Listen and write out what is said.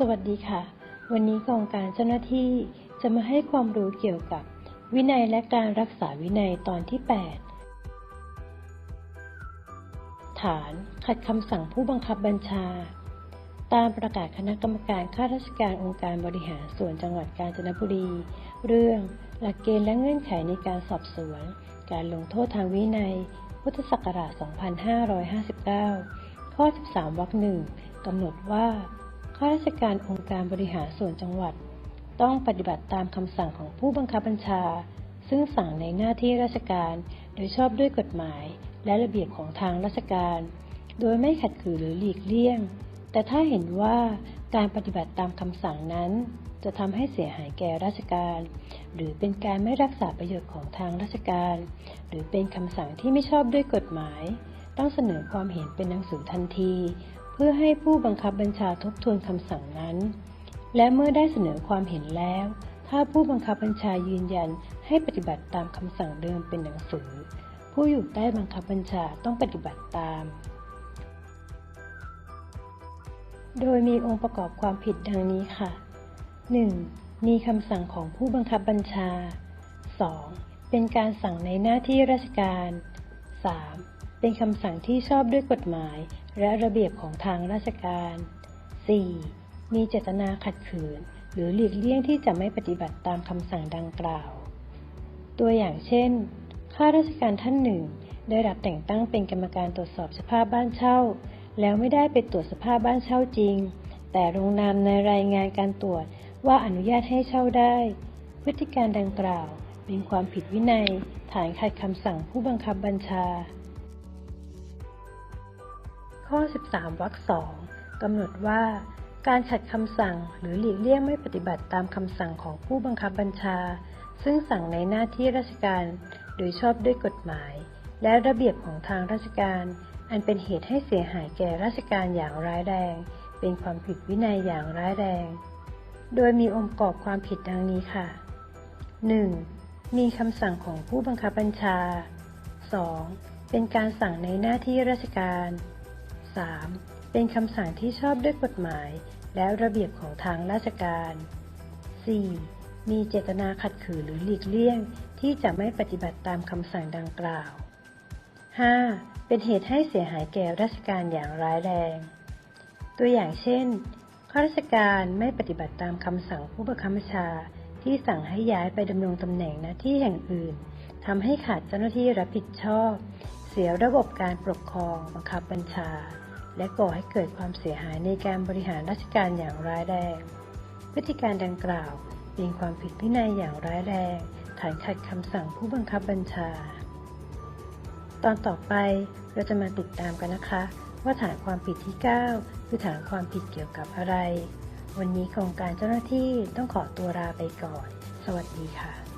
สวัสดีค่ะ วันนี้กองการเจ้าหน้าที่จะมาให้ความรู้เกี่ยวกับ วินัยและการรักษาวินัยตอนที่ 8 ฐานขัดคำสั่งผู้บังคับบัญชา ตามประกาศคณะกรรมการข้าราชการองค์การบริหารส่วนจังหวัดกาญจนบุรี เรื่อง หลักเกณฑ์และเงื่อนไขในการสอบสวน การลงโทษทางวินัย พุทธศักราช 2559 ข้อ 13 วรรคหนึ่งกำหนดว่า ข้าราชการองค์การบริหารส่วนจังหวัด ต้องปฏิบัติตามคำสั่งของผู้บังคับบัญชา ซึ่งสั่งในหน้าที่ราชการ โดยชอบด้วยกฎหมาย และระเบียบของทางราชการ โดยไม่ขัดขืนหรือหลีกเลี่ยง แต่ถ้าเห็นว่าการปฏิบัติตามคำสั่งนั้น จะทำให้เสียหายแก่ราชการ หรือเป็นการไม่รักษาประโยชน์ของทางราชการ หรือเป็นคำสั่งที่ไม่ชอบด้วยกฎหมาย ต้องเสนอความเห็นเป็นหนังสือทันที เพื่อให้ผู้บังคับบัญชาทบทวนคำสั่งนั้น และเมื่อได้เสนอความเห็นแล้ว ถ้าผู้บังคับบัญชายืนยันให้ปฏิบัติตามคำสั่งเดิมเป็นหนังสือ ผู้อยู่ใต้บังคับบัญชาต้องปฏิบัติตาม โดยมีองค์ประกอบความผิดดังนี้ค่ะ 1. มีคำสั่งของผู้บังคับบัญชา 2. เป็นการสั่งในหน้าที่ราชการ 3. เป็นคำสั่งที่ชอบด้วยกฎหมายและระเบียบของทางราชการ 4. มีเจตนาขัดขืน หรือหลีกเลี่ยงที่จะไม่ปฏิบัติตามคำสั่งดังกล่าว ตัวอย่างเช่น ข้าราชการท่านหนึ่ง ได้รับแต่งตั้งเป็นกรรมการตรวจสอบสภาพบ้านเช่า แล้วไม่ได้ไปตรวจสภาพบ้านเช่าจริง แต่ลงนามในรายงานการตรวจว่าอนุญาตให้เช่าได้ พฤติการดังกล่าวเป็นความผิดวินัย ฐานขัดคำสั่งผู้บังคับบัญชา ข้อ 13 วรรคสองกำหนดว่า การขัดคำสั่งหรือหลีกเลี่ยงไม่ปฏิบัติตามคำสั่งของผู้บังคับบัญชา ซึ่งสั่งในหน้าที่ราชการ โดยชอบด้วยกฎหมาย และระเบียบของทางราชการ อันเป็นเหตุให้เสียหายแก่ราชการอย่างร้ายแรง เป็นความผิดวินัยอย่างร้ายแรง โดยมีองค์ประกอบความผิดดังนี้ค่ะ 1. มีคำสั่งของผู้บังคับบัญชา 2. เป็นการสั่งในหน้าที่ราชการ 3. เป็นคำสั่งที่ชอบด้วยกฎหมาย และระเบียบของทางราชการ 4. มีเจตนาขัดขืนหรือหลีกเลี่ยง ที่จะไม่ปฏิบัติตามคำสั่งดังกล่าว 5. เป็นเหตุให้เสียหายแก่ราชการอย่างร้ายแรง ตัวอย่างเช่นข้าราชการไม่ปฏิบัติตามคำสั่งผู้บังคับบัญชา ที่สั่งให้ย้ายไปดำรงตำแหน่งหน้าที่แห่งอื่นทำให้ขาดเจ้าหน้าที่รับผิดชอบ เสียระบบการปกครองบังคับบัญชา และก่อให้เกิดความเสียหายในการบริหารราชการอย่างร้ายแรงพฤติการดังกล่าวเป็นความผิดวินัยอย่างร้ายแรง ฐานขัดคำสั่งผู้บังคับบัญชา ตอนต่อไปเราจะมาติดตามกันนะคะ ว่าฐานความผิดที่ 9 คือฐานความผิดเกี่ยวกับอะไร วันนี้โครงการเจ้าหน้าที่ต้องขอตัวลาไปก่อน สวัสดีค่ะ